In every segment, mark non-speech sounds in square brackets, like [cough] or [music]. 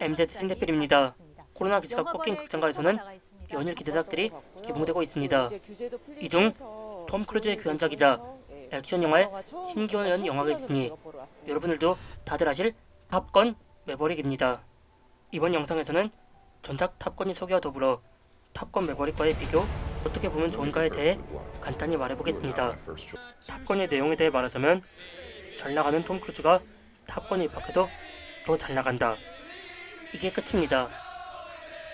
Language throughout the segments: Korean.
MZ 신대필입니다. 코로나 기치가 꺾인 극장가에서는 연일 기대작들이 개봉되고 있습니다. 이 중 톰 크루즈의 귀환작이자 액션 영화의 신기원 영화가 있으니 여러분들도 다들 아실 탑건 매버릭입니다. 이번 영상에서는 전작 탑건이 소개와 더불어 탑건 매버릭과의 비교 어떻게 보면 좋은가에 대해 간단히 말해보겠습니다. 탑건의 내용에 대해 말하자면 잘 나가는 톰 크루즈가 탑건에 입학해서 더 잘 나간다. 이게 끝입니다.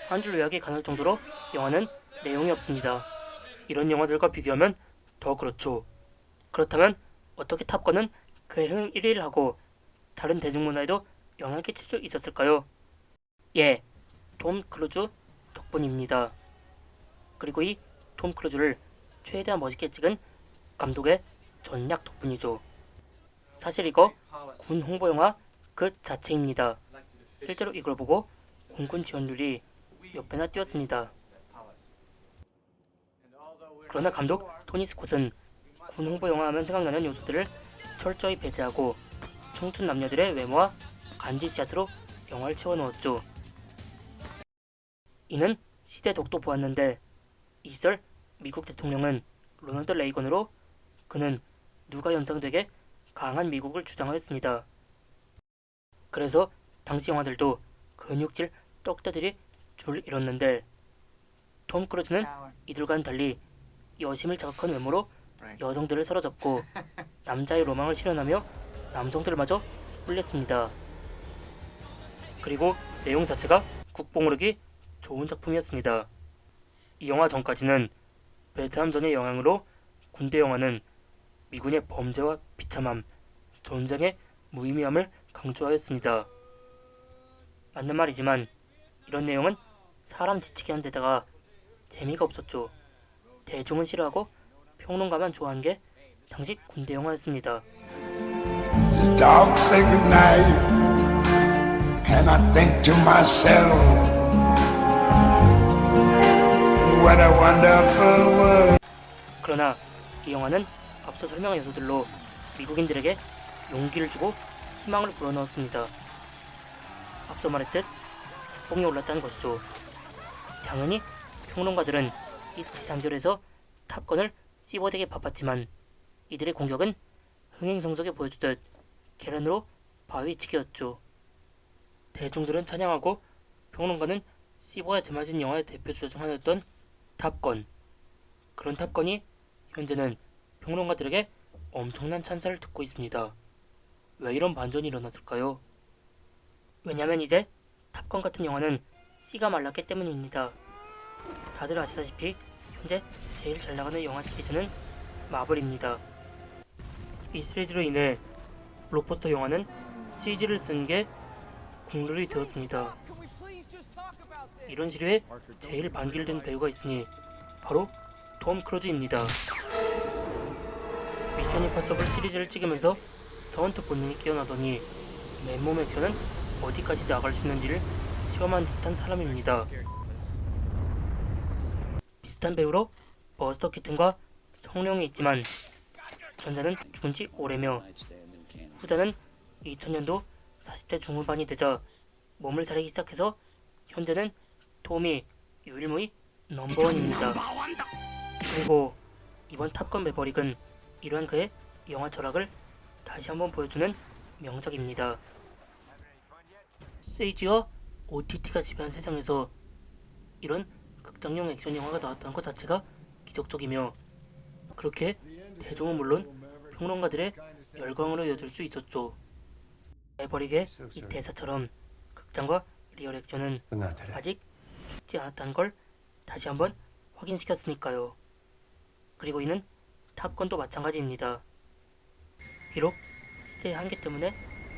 한 줄 요약이 가능할 정도로 영화는 내용이 없습니다. 이런 영화들과 비교하면 더 그렇죠. 그렇다면 어떻게 탑건은 그의 흥행 1위를 하고 다른 대중문화에도 영향을 끼칠 수 있었을까요? 예, 톰 크루즈 덕분입니다. 그리고 이 톰 크루즈를 최대한 멋있게 찍은 감독의 전략 덕분이죠. 사실 이거 군 홍보 영화 그 자체입니다. 실제로 이걸 보고 공군 지원율이 몇 배나 뛰었습니다. 그러나 감독 토니 스콧은 군 홍보 영화 하면 생각나는 요소들을 철저히 배제하고 청춘 남녀들의 외모와 간지샷으로 영화를 채워넣었죠. 이는 시대 덕도 보았는데 이 시절 미국 대통령은 로널드 레이건으로 그는 누가 연상되게 강한 미국을 주장하였습니다. 그래서 당시 영화들도 근육질 떡대들이 줄 잃었는데 톰 크루즈는 이들과는 달리 여심을 자극한 외모로 여성들을 사로잡고 [laughs] 남자의 로망을 실현하며 남성들마저 홀렸습니다. 그리고 내용 자체가 국뽕오르기 좋은 작품이었습니다. 이 영화 전까지는 베트남전의 영향으로 군대 영화는 미군의 범죄와 비참함, 전쟁의 무의미함을 강조하였습니다. 맞는 말이지만 이런 내용은 사람 지치게 한 데다가 재미가 없었죠. 대중은 싫어하고 평론가만 좋아한 게 당시 군대 영화였습니다. The dogs say goodnight, and I think to myself, what a wonderful world. 그러나 이 영화는 앞서 설명한 요소들로 미국인들에게 용기를 주고 희망을 불어넣었습니다. 앞서 말했듯 국뽕이 올랐다는 것이죠. 당연히 평론가들은 이 지상결에서 탑건을 씹어대게 바빴지만 이들의 공격은 흥행 성적에 보여주듯 계란으로 바위치기였죠. 대중들은 찬양하고 평론가는 씹어야 제맛인 영화의 대표 주자 중 하나였던 탑건. 그런 탑건이 현재는 평론가들에게 엄청난 찬사를 듣고 있습니다. 왜 이런 반전이 일어났을까요? 왜냐면 이제 탑건 같은 영화는 씨가 말랐기 때문입니다. 다들 아시다시피 현재 제일 잘 나가는 영화 시리즈는 마블입니다. 이 시리즈로 인해 블록버스터 영화는 CG를 쓴 게 국룰이 되었습니다. 이런 시류에 제일 든 배우가 있으니 바로 톰 크루즈입니다. 미션 임파서블 시리즈를 찍으면서 스턴트 본능이 깨어나더니 맨몸 액션은 어디까지 나갈 수 있는지를 시험한 듯한 사람입니다. 비슷한 배우로 버스터 키튼과 성룡이 있지만 전자는 죽은 지 오래며 후자는 2000년도 40대 중후반이 되자 몸을 사리기 시작해서 현재는 톰이 유일무이 넘버원입니다. 그리고 이번 탑건 매버릭은 이러한 그의 영화 철학을 다시 한번 보여주는 명작입니다. 세이지와 OTT가 지배한 세상에서 이런 극장용 액션 영화가 나왔다는 것 자체가 기적적이며 그렇게 대중은 물론 평론가들의 열광으로 이어질 수 있었죠. 매버릭의 이 대사처럼 극장과 리얼 액션은 아직 죽지 않았다는 걸 다시 한번 확인시켰으니까요. 그리고 이는 탑건도 마찬가지입니다. 비록 시대의 한계 때문에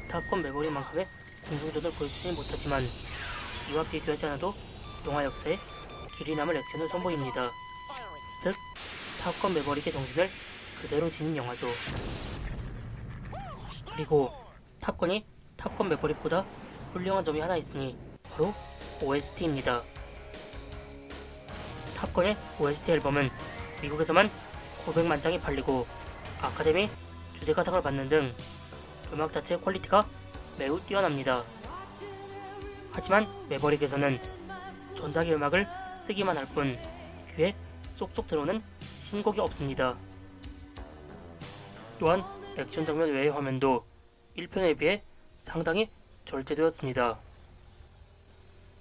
탑건 매버릭만큼의 공동전을 보여주지는 못하지만 이와 비교하지 않아도 영화 역사에 길이 남을 액션을 선보입니다. 즉, 탑건 매버릭의 정신을 그대로 지닌 영화죠. 그리고 탑건이 탑건 매버릭보다 훌륭한 점이 하나 있으니 바로 OST입니다. 탑건의 OST 앨범은 미국에서만 900만 장이 팔리고 아카데미 주제가상을 받는 등 음악 자체의 퀄리티가 매우 뛰어납니다. 하지만 매버릭에서는 전작의 음악을 쓰기만 할 뿐 귀에 쏙쏙 들어오는 신곡이 없습니다. 또한 액션 장면 외의 화면도 1편에 비해 상당히 절제되었습니다.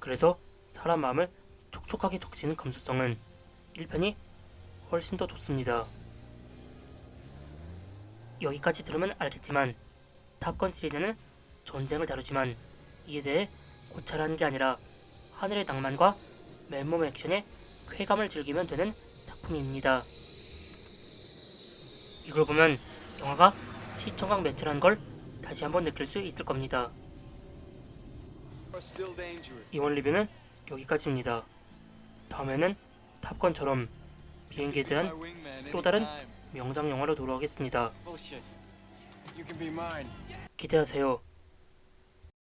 그래서 사람 마음을 촉촉하게 적시는 감수성은 1편이 훨씬 더 좋습니다. 여기까지 들으면 알겠지만 탑건 시리즈는 전쟁을 다루지만 이에 대해 고찰하는 게 아니라 하늘의 낭만과 맨몸 액션의 쾌감을 즐기면 되는 작품입니다. 이걸 보면 영화가 시청각 매체라는 걸 다시 한번 느낄 수 있을 겁니다. 이번 리뷰는 여기까지입니다. 다음에는 탑건처럼 비행기에 대한 또 다른 명장 영화로 돌아오겠습니다. 기대하세요.